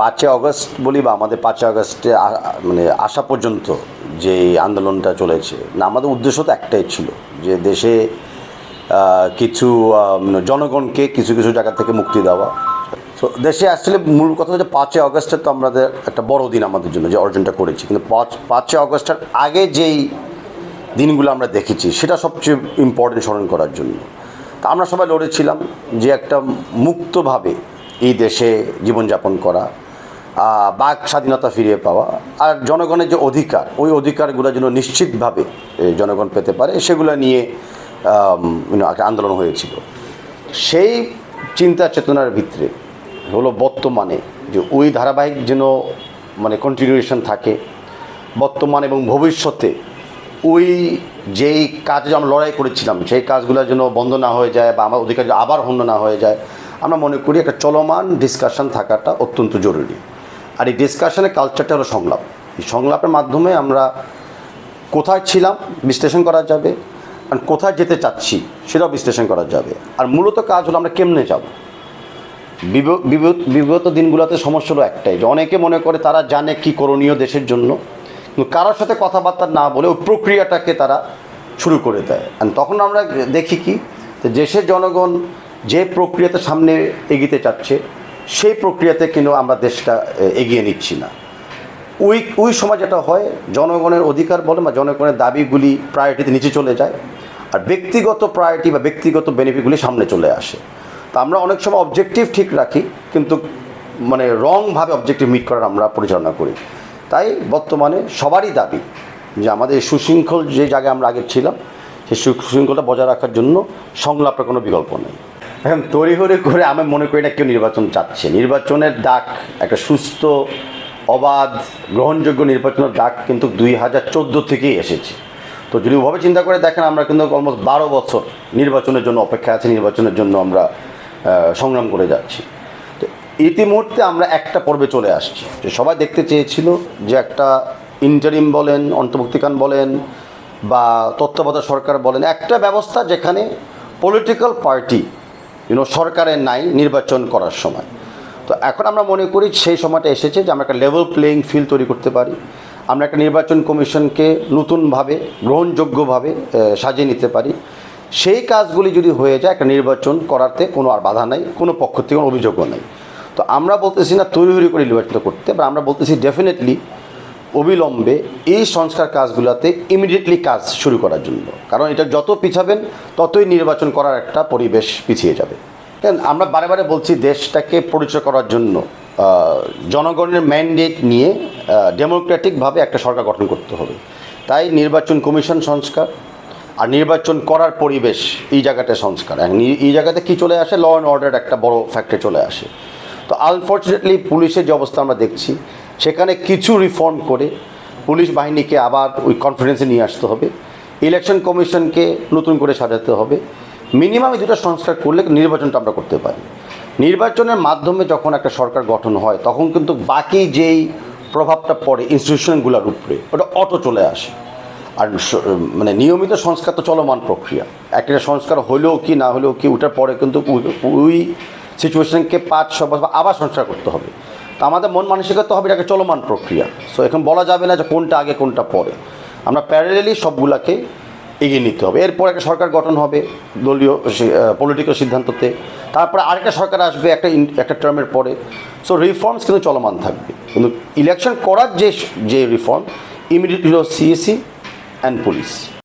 পাঁচই আগস্ট বলি বা আমাদের পাঁচই আগস্টে মানে আসা পর্যন্ত যে আন্দোলনটা চলেছে, না, আমাদের উদ্দেশ্য তো একটাই ছিল যে দেশে কিছু জনগণকে কিছু কিছু জায়গা থেকে মুক্তি দেওয়া। তো দেশে আসলে মূল কথা হচ্ছে পাঁচই অগস্টে তো আমাদের একটা বড় দিন আমাদের জন্য যে অর্জনটা করেছি। কিন্তু পাঁচ, পাঁচই অগস্টের আগে যেই দিনগুলো আমরা দেখেছি, সেটা সবচেয়ে ইম্পর্টেন্ট স্মরণ করার জন্য। তা আমরা সবাই লড়েছিলাম যে একটা মুক্তভাবে এই দেশে জীবনযাপন করা। বাক স্বাধীনতা ফিরিয়ে পাওয়া আর জনগণের যে অধিকার, ওই অধিকারগুলো যেন নিশ্চিতভাবে জনগণ পেতে পারে, সেগুলো নিয়ে একটা আন্দোলন হয়েছিল। সেই চিন্তা চেতনার ভিতরে হলো বর্তমানে যে ওই ধারাবাহিক যেন মানে কন্টিনিউয়েশন থাকে, বর্তমান এবং ভবিষ্যতে ওই যেই কাজে আমরা লড়াই করেছিলাম, সেই কাজগুলো যেন বন্ধ না হয়ে যায় বা আমার অধিকার আবার হন্য না হয়ে যায়, আমরা মনে করি একটা চলমান ডিসকাশন থাকাটা অত্যন্ত জরুরি। আর এই ডিসকাশনের কালচারটা হলো সংলাপ। এই সংলাপের মাধ্যমে আমরা কোথায় ছিলাম বিশ্লেষণ করা যাবে আর কোথায় যেতে চাচ্ছি সেটাও বিশ্লেষণ করা যাবে। আর মূলত কাজ হলো আমরা কেমনে যাব? বিগত দিনগুলোতে সমস্যা হলো একটাই, যে অনেকে মনে করে তারা জানে কি করণীয় দেশের জন্য, কিন্তু কারোর সাথে কথাবার্তা না বলে ওই প্রক্রিয়াটাকে তারা শুরু করে দেয়। তখন আমরা দেখি কি দেশের জনগণ যে প্রক্রিয়াতে সামনে এগিতে চাচ্ছে সেই প্রক্রিয়াতে কিন্তু আমরা দেশটা এগিয়ে নিচ্ছি না। ওই ওই সময় যেটা হয়, জনগণের অধিকার বলে বা জনগণের দাবিগুলি প্রায়োরিটিতে নিচে চলে যায় আর ব্যক্তিগত প্রায়োরিটি বা ব্যক্তিগত বেনিফিটগুলি সামনে চলে আসে। তা আমরা অনেক সময় অবজেক্টিভ ঠিক রাখি, কিন্তু মানে রংভাবে অবজেক্টিভ মিট করার আমরা পরিচালনা করি। তাই বর্তমানে সবারই দাবি যে আমাদের সুশৃঙ্খল যে জায়গায় আমরা আগে ছিলাম, সেই সুশৃঙ্খলটা বজায় রাখার জন্য সংলাপের কোনো বিকল্প নেই। এখন তড়িঘড়ি করে আমি মনে করি না কেউ নির্বাচন চাচ্ছে। নির্বাচনের ডাক, একটা সুস্থ, অবাধ, গ্রহণযোগ্য নির্বাচনের ডাক কিন্তু দুই হাজার চোদ্দ থেকেই এসেছে। তো যদি ওভাবে চিন্তা করে দেখেন, আমরা কিন্তু অলমোস্ট বারো বছর নির্বাচনের জন্য অপেক্ষা আছে, নির্বাচনের জন্য আমরা সংগ্রাম করে যাচ্ছি। তো ইতিমধ্যে আমরা একটা পর্বে চলে আসছি। যে সবাই দেখতে চেয়েছিল যে একটা ইন্টারিম বলেন অন্তর্ভুক্তিকান বলেন বা তত্ত্বাবধায়ক সরকার বলেন, একটা ব্যবস্থা যেখানে পলিটিক্যাল পার্টি ইউনো সরকারের নাই নির্বাচন করার সময়। তো এখন আমরা মনে করি সেই সময়টা এসেছে যে আমরা একটা লেভেল প্লেয়িং ফিল্ড তৈরি করতে পারি। আমরা একটা নির্বাচন কমিশনকে নতুনভাবে, গ্রহণযোগ্যভাবে সাজিয়ে নিতে পারি। সেই কাজগুলি যদি হয়ে যায় একটা নির্বাচন করাতে কোনো আর বাধা নাই, কোনো পক্ষ থেকে কোনো অভিযোগও নেই। তো আমরা বলতেছি না তৈরি করে নির্বাচন করতে বা আমরা বলতেছি ডেফিনেটলি অবিলম্বে এই সংস্কার কাজগুলোতে ইমিডিয়েটলি কাজ শুরু করার জন্য। কারণ এটা যত পিছাবেন, ততই নির্বাচন করার একটা পরিবেশ পিছিয়ে যাবে। কেন? আমরা বারে বারে বলছি দেশটাকে পরিচয় করার জন্য জনগণের ম্যান্ডেট নিয়ে ডেমোক্রেটিকভাবে একটা সরকার গঠন করতে হবে। তাই নির্বাচন কমিশন সংস্কার, আর নির্বাচন করার পরিবেশ এই জায়গাটা সংস্কার। এই জায়গাতে কি চলে আসে? ল অ্যান্ড অর্ডার একটা বড় ফ্যাক্টর চলে আসে। তো আনফর্চুনেটলি পুলিশের যে অবস্থা আমরা দেখছি সেখানে কিছু রিফর্ম করে পুলিশ বাহিনীকে আবার ওই কনফিডেন্সে নিয়ে আসতে হবে। ইলেকশন কমিশনকে নতুন করে সাজাতে হবে। মিনিমাম দুটো সংস্কার করলে নির্বাচনটা আমরা করতে পারি। নির্বাচনের মাধ্যমে যখন একটা সরকার গঠন হয়, তখন কিন্তু বাকি যেই প্রভাবটা পড়ে ইনস্টিটিউশনগুলোর উপরে, ওটা অটো চলে আসে। আর মানে নিয়মিত সংস্কার তো চলমান প্রক্রিয়া। একটা সংস্কার হলেও কি, না হলেও কি, ওটার পরে কিন্তু ওই সিচুয়েশনকে পাঁচ ছ বছর আবার সংস্কার করতে হবে। তা আমাদের মন মানসিকতা হবে এটাকে চলমান প্রক্রিয়া। সো এখন বলা যাবে না যে কোনটা আগে, কোনটা পরে। আমরা প্যারালেলি সবগুলাকে এগিয়ে নিতে হবে। এরপর একটা সরকার গঠন হবে দলীয় পলিটিক্যাল সিদ্ধান্ততে। তারপরে আরেকটা সরকার আসবে একটা একটা টার্মের পরে। সো রিফর্মস কিন্তু চলমান থাকবে। কিন্তু ইলেকশন করার যে যে reform immediately CAC and police